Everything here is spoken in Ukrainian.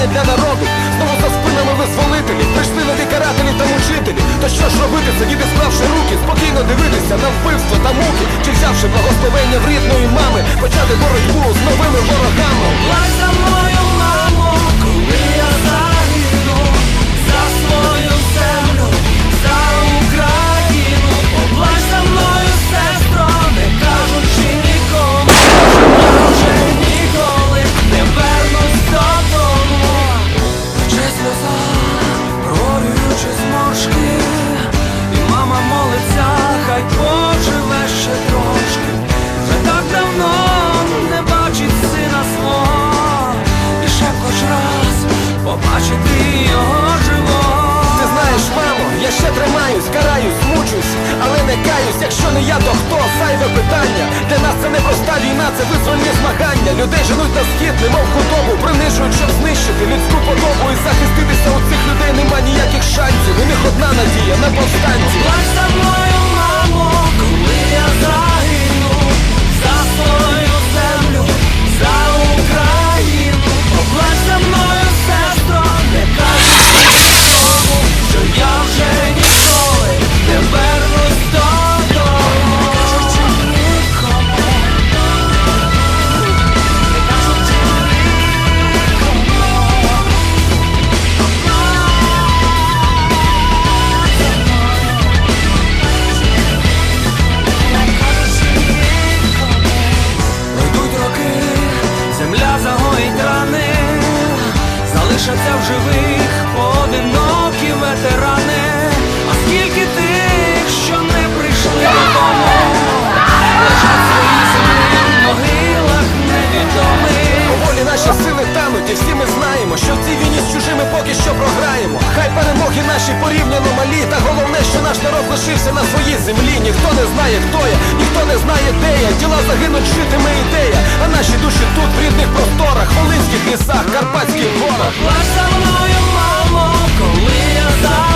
не для народу. Знову за спинами визволителі Прийшли нові карателі та мучителі. То що ж робити, сидіти, склавши руки, спокійно дивитися на вбивство та муки, чи взявши благословення в рідної мами, почати боротьбу з новими ворогами. Побачити його живо. Ти знаєш, мамо, я ще тримаюсь, караюсь, мучусь, але не каюсь. Якщо не я, то хто? Зайве питання. Для нас це не проста війна, це визвольні змагання. Людей женуть на схід, немов худобу, принижують, залишаться в живих поодинокі ветерани. А скільки тих, що не прийшли додому, лежать свої землі в могилах невідомих. Поволі наші сили тануть, і всі ми знаємо, що в цій війні з чужими поки що програємо. Хай перемоги наші порівняно малі, та головне, що наш народ лишився на своїй землі. Ніхто не знає, хто я, ніхто не знає, де я. Діла загинуть, житиме ідея. А наші душі тут, в рідних просторах, Волинських лісах, Карпатських горах. Плач за мною, мамо, коли я за